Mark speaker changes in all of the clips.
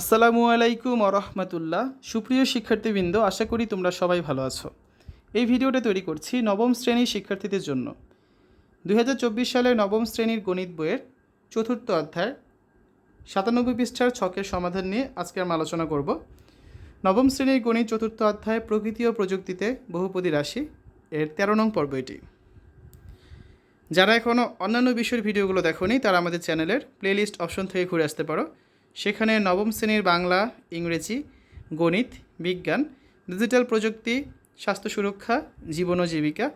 Speaker 1: আসসালামু আলাইকুম আরহামতুল্লাহ সুপ্রিয় শিক্ষার্থীবৃন্দ, আশা করি তোমরা সবাই ভালো আছো। এই ভিডিওটা তৈরি করছি নবম শ্রেণির শিক্ষার্থীদের জন্য। দুই সালে নবম শ্রেণির গণিত বইয়ের চতুর্থ অধ্যায়, সাতানব্বই পৃষ্ঠার ছকের সমাধান নিয়ে আজকে আমরা আলোচনা করব। নবম শ্রেণির গণিত চতুর্থ অধ্যায়, প্রকৃতি ও প্রযুক্তিতে বহুপদী রাশি এর তেরো নং পর্ব এটি। যারা এখনও অন্যান্য বিষয়ের ভিডিওগুলো দেখোনি, তারা আমাদের চ্যানেলের প্লেলিস্ট অপশন থেকে ঘুরে আসতে পারো। সেখানে নবম শ্রেণির বাংলা, ইংরেজি, গণিত, বিজ্ঞান, ডিজিটাল প্রযুক্তি, স্বাস্থ্য সুরক্ষা, জীবন ও জীবিকা,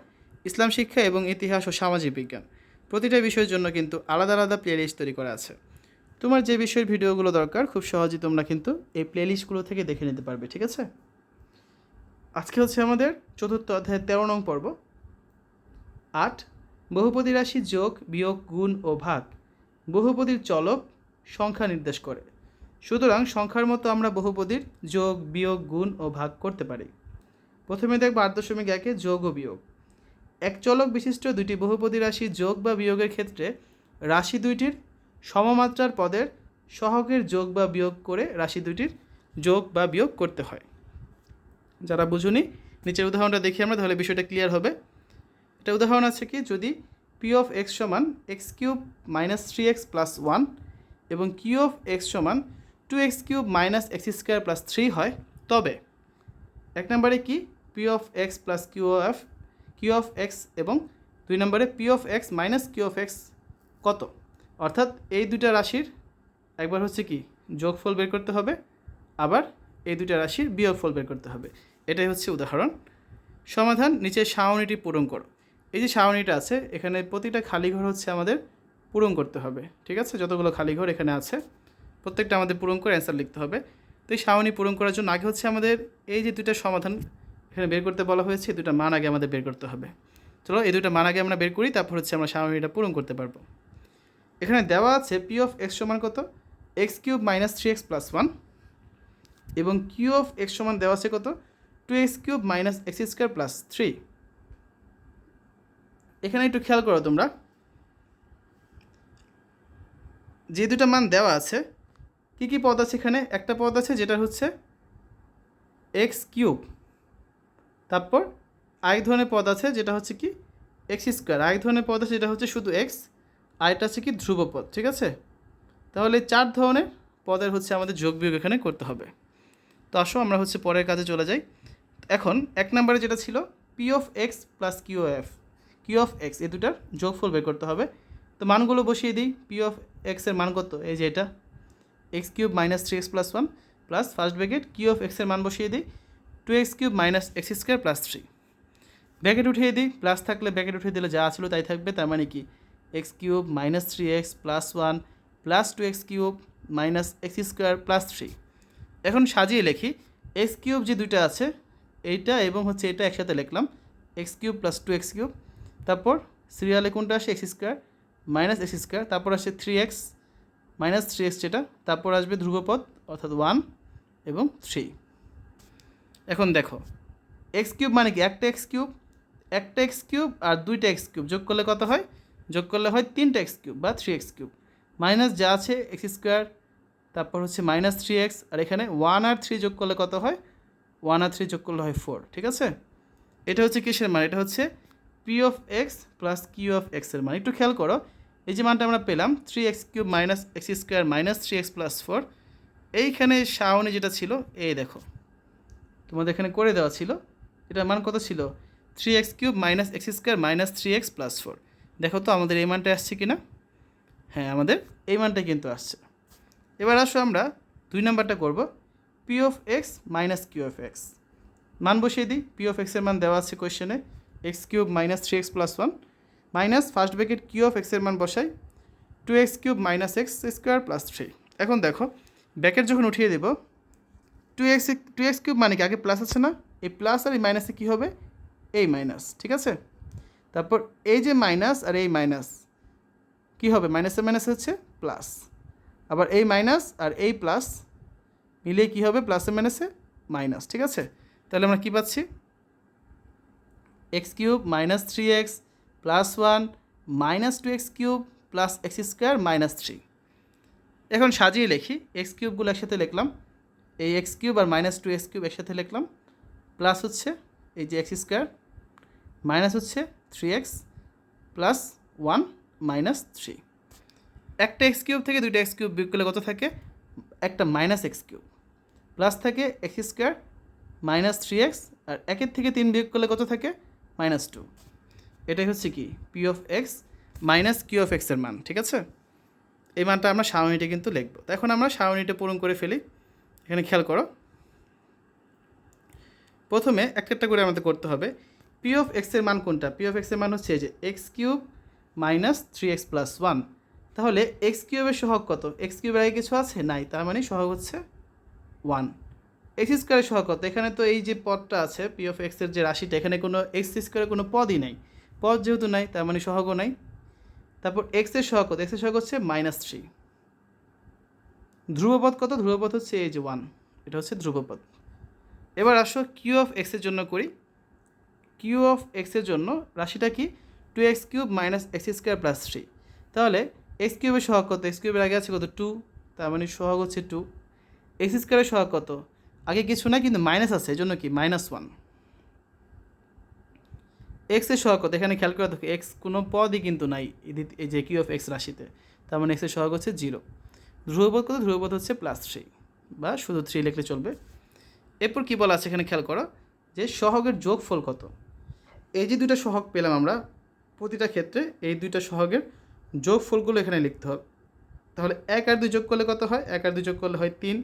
Speaker 1: ইসলাম শিক্ষা এবং ইতিহাস ও সামাজিক বিজ্ঞান। প্রতিটা বিষয়ের জন্য কিন্তু আলাদা আলাদা প্লেলিস্ট তৈরি করা আছে। তোমার যে বিষয়ের ভিডিওগুলো দরকার, খুব সহজেই তোমরা কিন্তু এই প্লেলিস্টগুলো থেকে দেখে নিতে পারবে, ঠিক আছে? আজকে হচ্ছে আমাদের চতুর্থ অধ্যায়ের তেরো নং পর্ব। আট, বহুপদী রাশি যোগ, বিয়োগ, গুণ ও ভাগ। বহুপদীর চলক সংখ্যা নির্দেশ করে। সুতরাং সংখ্যার মতো আমরা বহুপদীর যোগ, বিয়োগ, গুণ ও ভাগ করতে পারি। প্রথমে দেখব আট দশমিক একে যোগ ও বিয়োগ। এক চলক বিশিষ্ট দুটি বহুপদী রাশি যোগ বা বিয়োগের ক্ষেত্রে রাশি দুইটির সমমাত্রার পদের সহকের যোগ বা বিয়োগ করে রাশি দুইটির যোগ বা বিয়োগ করতে হয়। যারা বুঝুনি, নিচের উদাহরণটা দেখি আমরা, তাহলে বিষয়টা ক্লিয়ার হবে। এটা উদাহরণ আছে কি, যদি পি অফ এক্স সমান X cube minus three X plus one এবং কিউ অফ এক্স সমান two X cube minus X square plus three হয়, তবে এক নম্বরে কি? P of X plus Q of Q of X এবং দুই নম্বরে P of X minus Q of X কত? অর্থাৎ এই দুইটা রাশির একবার হচ্ছে কি, যোগফল বের করতে হবে, আবার এই দুইটা রাশির বিয়োগফল বের করতে হবে। এটাই হচ্ছে উদাহরণ। সমাধান নিচে সাউনিটি পূরণ করো। এই যে সাউনিটা আছে, এখানে প্রতিটা খালি ঘর হচ্ছে আমাদের পূরণ করতে হবে। ঠিক আছে? যতগুলো খালি ঘর এখানে আছে। প্রত্যেকটা আমাদের পূরণ করে অ্যান্সার লিখতে হবে। তো এই সাউনি পূরণ করার জন্য আগে হচ্ছে আমাদের এই যে দুইটা সমাধান এখানে বের করতে বলা হয়েছে, এই দুটা মান আগে আমাদের বের করতে হবে। চলো, এই দুটা মান আগে আমরা বের করি, তারপর হচ্ছে আমরা সাউনিটা পূরণ করতে পারব। এখানে দেওয়া আছে পি অফ এক্স সমান কত? X cube minus three X plus one এবং কিউ অফ এক্স সমান দেওয়া আছে কত? Two X cube minus X square plus three এখানে একটু খেয়াল করো তোমরা। যে দুটো মান দেওয়া আছে কি কি পদ আছে এখানে? একটা পদ আছে যেটা হচ্ছে এক্স কিউব তারপর আরেক ধরনের পদ আছে যেটা হচ্ছে কি? এক্স স্কোয়ার আরেক ধরনের পদ আছে যেটা হচ্ছে শুধু এক্স আরেকটা আছে কি ধ্রুব পদ, ঠিক আছে? তাহলে চার ধরনের পদের হচ্ছে আমাদের যোগ বিয়োগ এখানে করতে হবে। তো আসো, আমরা হচ্ছে পরের কাজে চলে যাই। এখন এক নম্বরে যেটা ছিল P of X plus Q of Q of X এই দুটার যোগফল বের করতে হবে। তো মানগুলো বসিয়ে দিই পি অফ এক্সের মান কত? এই যে এটা। X cube minus three X plus one plus first bracket Q of এক্সের মান বসিয়ে দিই two X cube minus X square plus three bracket উঠিয়ে দিই প্লাস থাকলে ব্র্যাকেট উঠিয়ে দিলে যা ছিল তাই থাকবে, তার মানে কি? X cube minus three X plus one plus two X cube minus X square plus three এখন সাজিয়ে লিখি এক্স কিউব যে দুইটা আছে, এইটা এবং হচ্ছে এটা একসাথে লিখলাম X cube plus two X cube তারপর সিরিয়ালে কোনটা আসে? X square minus X square তারপর আসে three X minus three X যেটা, তারপর আসবে ধ্রুবপদ, অর্থাৎ ওয়ান এবং থ্রি। এখন দেখো, এক্স কিউব মানে কি? একটা এক্স কিউব, একটা এক্স কিউব আর দুইটা এক্স কিউব। যোগ করলে কত হয়? যোগ করলে হয় তিনটা এক্স কিউব বা থ্রি এক্স কিউব। মাইনাস যা আছে, এক্স স্কোয়ার, তারপর হচ্ছে মাইনাস থ্রি এক্স, আর এখানে ওয়ান আর থ্রি যোগ করলে কত হয়? ওয়ান আর থ্রি যোগ করলে হয় ফোর, ঠিক আছে? এটা হচ্ছে কিসের মান? এটা হচ্ছে P of X plus Q of এক্সের মান। একটু খেয়াল করো এই যে মানটা আমরা পেলাম three X cube minus X square minus three X plus four এইখানে শাওনি যেটা ছিল, এই দেখো। তোমাদের এখানে করে দেওয়া ছিল, এটার মান কত ছিল? Three X cube minus X square minus three X plus four দেখো তো আমাদের এই মানটা আসছে কি না হ্যাঁ আমাদের এই মানটা কিন্তু আসছে। এবার আসো আমরা দুই নাম্বারটা করব P of X minus Q of X মান বসিয়ে দিই পি অফ এক্সের মান দেওয়া আছে কোয়েশ্চেনে X cube minus three X plus one minus first bracket Q of এক্সের মান বসাই two X cube minus X square plus three. এখন দেখো, ব্র্যাকেট যখন উঠিয়ে দেব, two X two X cube মানে কি? আগে প্লাস আছে না? এই প্লাস আর এই মাইনাসে কী হবে? এই মাইনাস, ঠিক আছে? তারপর এই যে মাইনাস আর এই মাইনাস, কী হবে? মাইনাসে মাইনাস হচ্ছে প্লাস। আবার এই মাইনাস আর এই প্লাস মিলিয়ে কী হবে? প্লাসে মাইনাসে মাইনাস, ঠিক আছে? তাহলে আমরা কী পাচ্ছি? X cube minus three X plus one minus two X cube plus X square minus three এখন সাজিয়ে লিখি এক্স কিউবগুলো একসাথে লিখলাম, এই এক্স কিউব আর মাইনাস টু এক্স কিউব একসাথে লিখলাম প্লাস হচ্ছে এই যে এক্স স্কোয়ার মাইনাস হচ্ছে three X plus one minus three একটা এক্স কিউব থেকে দুইটা এক্স কিউব বিয়োগ করলে কত থাকে? একটা মাইনাস এক্স কিউব প্লাস থাকে X square minus three X আর একের থেকে তিন বিয়োগ করলে কত থাকে? মাইনাস টু এটাই হচ্ছে কি? P of X minus Q of এক্সের মান, ঠিক আছে? এই মানটা আমরা সারণীতে কিন্তু লিখব। তো এখন আমরা সারণীটা পূরণ করে ফেলি। এখানে খেয়াল করো। প্রথমে একটা একটা করে আমাদের করতে হবে। পি অফ এক্সের মান কোনটা? পি অফ এক্সের মান হচ্ছে যে X cube minus three X plus one তাহলে এক্স কিউবের সহগ কত? এক্স কিউবের আগে কিছু আছে? নাই। তার মানে সহগ হচ্ছে ওয়ান এক্স স্কোয়ারের সহগ কত? এখানে তো এই যে পদটা আছে পি অফ এক্সের যে রাশিটা, এখানে কোনো এক্স স্কোয়ারের কোনো পদই নাই। পদ যেহেতু নাই, তার মানে সহগও নাই। তারপর এক্সের সহগ কত? এক্সের সহগ হচ্ছে মাইনাস থ্রি ধ্রুবপদ কত? ধ্রুবপদ হচ্ছে এই যে ওয়ান এটা হচ্ছে ধ্রুবপদ এবার আসো কিউ অফ এক্সের জন্য করি। কিউ অফ এক্সের জন্য রাশিটা কি? Two X cube minus X square plus three তাহলে এক্স কিউবের সহগ কত? এক্স কিউবের আগে আছে কত? টু তার মানে সহগ হচ্ছে টু এক্স স্কোয়ারের সহগ কত? আগে কিছু না কিন্তু মাইনাস আছে। এই জন্য কি? মাইনাস ওয়ান এক্সের সহগ এখানে খেয়াল করে দেখো এক্স কোনো পদই কিন্তু নাই এই যে কিউ অফ এক্স রাশিতে। তার মানে এক্সের সহগ হচ্ছে জিরো ধ্রুবপদ কত? ধ্রুবপদ হচ্ছে প্লাস থ্রি বা শুধু থ্রি লিখলে চলবে। এরপর কী বলা আছে এখানে খেয়াল করো? যে সহগের যোগফল কত? এই যে দুইটা সহগ পেলাম আমরা, প্রতিটা ক্ষেত্রে এই দুইটা সহগের যোগফলগুলো এখানে লিখতে হবে। তাহলে এক আর দুই যোগ করলে কত হয়? এক আর দুই যোগ করলে হয় তিন।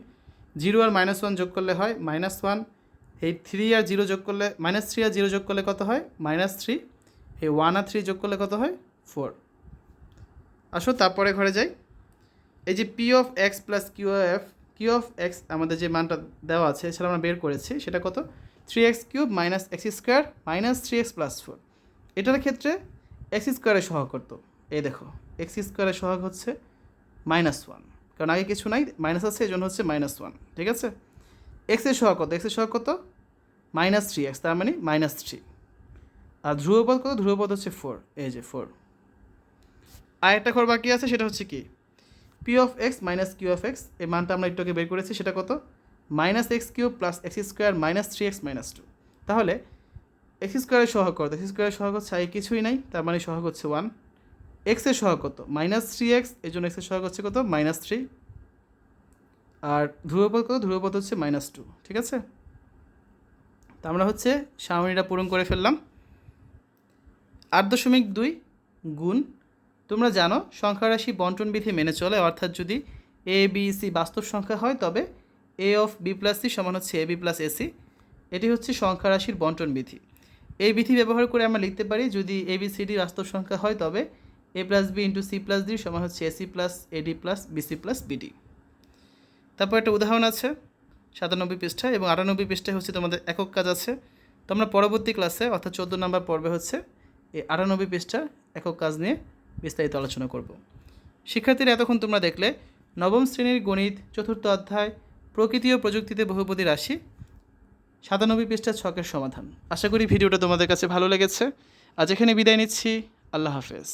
Speaker 1: জিরো আর মাইনাস ওয়ান যোগ করলে হয় মাইনাস ওয়ান এই থ্রি আর জিরো যোগ করলে মাইনাস থ্রি আর জিরো যোগ করলে কত হয়? মাইনাস থ্রি এই ওয়ান আর থ্রি যোগ করলে কত হয়? ফোর আসো, তারপরে ঘরে যাই। এই যে P of X plus Q of Q of X আমাদের যে মানটা দেওয়া আছে, সেটা আমরা বের করেছি, সেটা কত? Three X cube minus X square minus three X plus four এটার ক্ষেত্রে এক্স স্কোয়ারের সহগ করতো। এই দেখো এক্স স্কোয়ারের সহগ হচ্ছে মাইনাস ওয়ান কারণ আগে কিছু নাই মাইনাস আছে, এই জন্য হচ্ছে মাইনাস ওয়ান ঠিক আছে? এক্সের সহগ কত? এক্সের সহগ কত? মাইনাস থ্রি এক্স তার মানে মাইনাস থ্রি আর ধ্রুবপদ কত? ধ্রুবপদ হচ্ছে ফোর এই যে ফোর আর একটা ঘর বাকি আছে, সেটা হচ্ছে কি? P of X minus Q of X এই মানটা আমরা একটু আগে বের করেছি, সেটা কত? Minus X cube plus X square minus three X minus two তাহলে এক্স স্কোয়ারের সহগ কত? এক্স স্কোয়ারের সহগ হচ্ছে আগে কিছুই নাই, তার মানে সহগ হচ্ছে ওয়ান এক্সের সহগ কত? মাইনাস থ্রি এক্স এই জন্য এক্সের সহগ হচ্ছে কত? মাইনাস থ্রি আর ধ্রুবপদ কত ধ্রুবপদ হচ্ছে মাইনাস টু ঠিক আছে? তা আমরা হচ্ছে সামনিটা পূরণ করে ফেললাম। আট দশমিক দুই গুণ, তোমরা জানো সংখ্যা রাশি বন্টন বিধি মেনে চলে, অর্থাৎ যদি এ বি সি বাস্তব সংখ্যা হয়, তবে A of B plus C সমান হচ্ছে এ বি প্লাস এসি এটি হচ্ছে সংখ্যা রাশির বন্টন বিধি। এই বিধি ব্যবহার করে আমরা লিখতে পারি, যদি এ বি সি ডি বাস্তব সংখ্যা হয়, তবে A plus B into C plus D সমান হচ্ছে AC plus AD plus BC plus BD তারপর একটা উদাহরণ আছে, সাতানব্বই পৃষ্ঠা এবং আটানব্বই পৃষ্ঠায় হচ্ছে তোমাদের একক কাজ আছে। তো আমরা পরবর্তী ক্লাসে অর্থাৎ চোদ্দ নম্বর পর্বে হচ্ছে এই আটানব্বই পৃষ্ঠা একক কাজ নিয়ে বিস্তারিত আলোচনা করব। শিক্ষার্থীরা এতক্ষণ তোমরা দেখলে, নবম শ্রেণির গণিত চতুর্থ অধ্যায় প্রকৃতি ও প্রযুক্তিতে বহুপদী রাশি, সাতানব্বই পৃষ্ঠার ছকের সমাধান। আশা করি ভিডিওটা তোমাদের কাছে ভালো লেগেছে। আজ এখানে বিদায় নিচ্ছি। আল্লাহ হাফেজ।